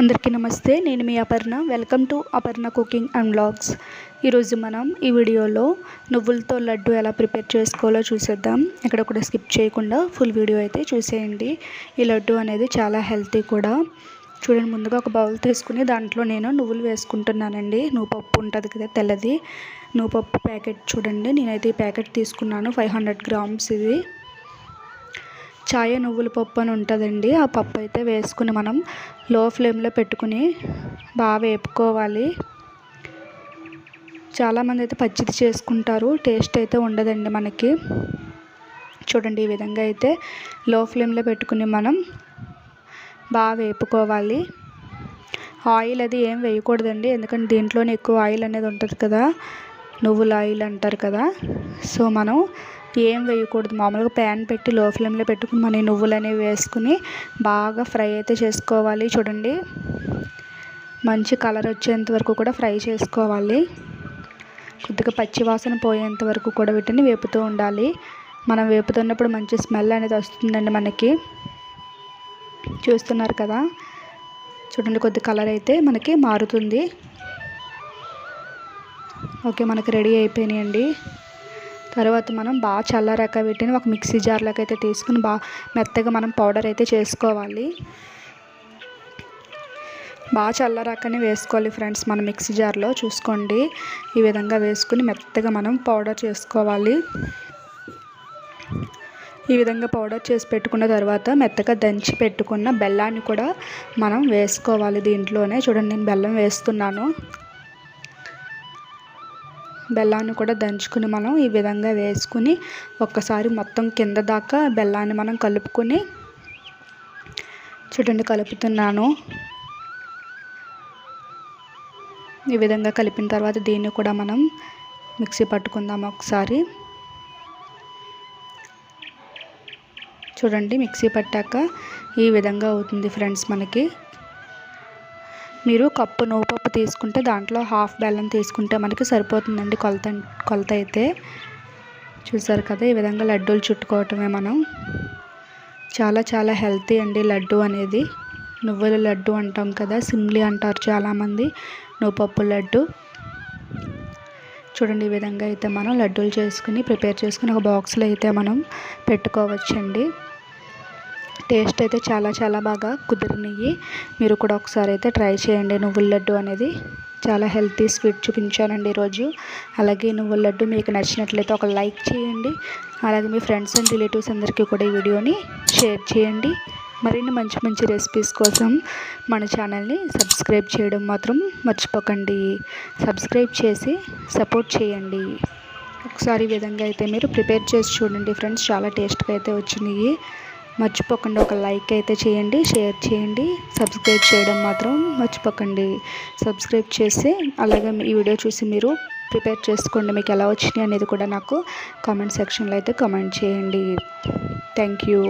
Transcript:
అందరికీ నమస్తే నేను మీ Aparna. Welcome to Aparna cooking and blogs ఈరోజు మనం ఈ వీడియోలో నువ్వులతో లడ్డు ఎలా ప్రిపేర్ చేసుకోవాలో చూసేద్దాం. ఇక్కడ కూడా స్కిప్ చేయకుండా ఫుల్ వీడియో అయితే చూసేయండి. ఈ లడ్డు అనేది చాలా హెల్తీ కూడా. చూడండి ముందుగా ఒక బౌల్ తీసుకుని దాంట్లో నేను నువ్వులు వేసుకుంటున్నానండి. నువ్వు పప్పు ఉంటుంది కదా తెల్లది. నువ్వు పప్పు ప్యాకెట్ చూడండి నేనైతే ఈ ప్యాకెట్ తీసుకున్నాను ఫైవ్ హండ్రెడ్ గ్రామ్స్ ఇది చాయ నువ్వుల పప్పు అని ఉంటుందండి. ఆ పప్పు అయితే వేసుకుని మనం లో ఫ్లేమ్లో పెట్టుకుని బాగా వేపుకోవాలి. చాలామంది అయితే పచ్చిది చేసుకుంటారు. టేస్ట్ అయితే ఉండదండి మనకి. చూడండి ఈ విధంగా అయితే లో ఫ్లేమ్లో పెట్టుకుని మనం బాగా వేపుకోవాలి. ఆయిల్ అది ఏం వేయకూడదండి. ఎందుకంటే దీంట్లోనే ఎక్కువ ఆయిల్ అనేది ఉంటుంది కదా. నువ్వుల ఆయిల్ అంటారు కదా. సో మనం ఏం వేయకూడదు. మామూలుగా ప్యాన్ పెట్టి లో ఫ్లేమ్లో పెట్టుకుని మన నువ్వులు అనేవి వేసుకుని బాగా ఫ్రై అయితే చేసుకోవాలి చూడండి. మంచి కలర్ వచ్చేంత వరకు కూడా ఫ్రై చేసుకోవాలి. కొద్దిగా పచ్చివాసన పోయేంత వరకు కూడా వీటిని వేపుతూ ఉండాలి. మనం వేపుతున్నప్పుడు మంచి స్మెల్ అనేది వస్తుందండి మనకి. చూస్తున్నారు కదా? చూడండి కొద్ది కలర్ అయితే మనకి మారుతుంది. ఓకే మనకి రెడీ అయిపోయినాయండి. తర్వాత మనం బాగా చల్లారాక వీటిని ఒక మిక్సీ జార్లోకి అయితే తీసుకుని బాగా మెత్తగా మనం పౌడర్ అయితే చేసుకోవాలి. బాగా చల్లారాకనే వేసుకోవాలి ఫ్రెండ్స్ మనం మిక్సీ జార్లో. చూసుకోండి. ఈ విధంగా వేసుకుని మెత్తగా మనం పౌడర్ చేసుకోవాలి. ఈ విధంగా పౌడర్ చేసి పెట్టుకున్న తర్వాత మెత్తగా దంచి పెట్టుకున్న బెల్లాన్ని కూడా మనం వేసుకోవాలి దీంట్లోనే. చూడండి నేను బెల్లం వేస్తున్నాను. బెల్లాన్ని కూడా దంచుకుని మనం ఈ విధంగా వేసుకుని ఒక్కసారి మొత్తం కింద దాకా బెల్లాన్ని మనం కలుపుకొని చూడండి కలుపుతున్నాను. ఈ విధంగా కలిపిన తర్వాత దీన్ని కూడా మనం మిక్సీ పట్టుకుందాం ఒకసారి. చూడండి మిక్సీ పట్టాక ఈ విధంగా అవుతుంది ఫ్రెండ్స్ మనకి. మీరు కప్పు నువ్వుపప్పు తీసుకుంటే దాంట్లో హాఫ్ బెల్లం తీసుకుంటే మనకి సరిపోతుందండి కొలత కొలత అయితే. చూసారు కదా ఈ విధంగా లడ్డూలు చుట్టుకోవటమే మనం. చాలా చాలా హెల్తీ అండి లడ్డు అనేది. నువ్వుల లడ్డు అంటాం కదా సిమ్లీ అంటారు చాలామంది నువ్వుపప్పు లడ్డు. చూడండి ఈ విధంగా అయితే మనం లడ్డూలు చేసుకుని ప్రిపేర్ చేసుకుని ఒక బాక్స్లో అయితే మనం పెట్టుకోవచ్చండి. టేస్ట్ అయితే చాలా చాలా బాగా కుదిరినాయి మీరు కూడా ఒకసారి అయితే ట్రై చేయండి. నువ్వుల లడ్డు అనేది చాలా హెల్తీ స్వీట్ చూపించానండి ఈరోజు. అలాగే నువ్వుల లడ్డు మీకు నచ్చినట్లయితే ఒక లైక్ చేయండి. అలాగే మీ ఫ్రెండ్స్ అండ్ రిలేటివ్స్ అందరికీ కూడా ఈ వీడియోని షేర్ చేయండి. మరిన్ని మంచి మంచి రెసిపీస్ కోసం మన ఛానల్ని సబ్స్క్రైబ్ చేయడం మాత్రం మర్చిపోకండి. సబ్స్క్రైబ్ చేసి సపోర్ట్ చేయండి. ఒకసారి ఈ విధంగా అయితే మీరు ప్రిపేర్ చేసి చూడండి ఫ్రెండ్స్. చాలా టేస్ట్గా అయితే వచ్చినాయి మర్చిపోకండి ఒక లైక్ అయితే చేయండి షేర్ చేయండి. సబ్స్క్రైబ్ చేయడం మాత్రం మర్చిపోకండి. సబ్స్క్రైబ్ చేసి అలాగే ఈ వీడియో చూసి మీరు ప్రిపేర్ చేసుకోండి. మీకు ఎలా వచ్చినాయి అనేది కూడా నాకు కామెంట్ సెక్షన్లో అయితే కామెంట్ చేయండి. Thank you.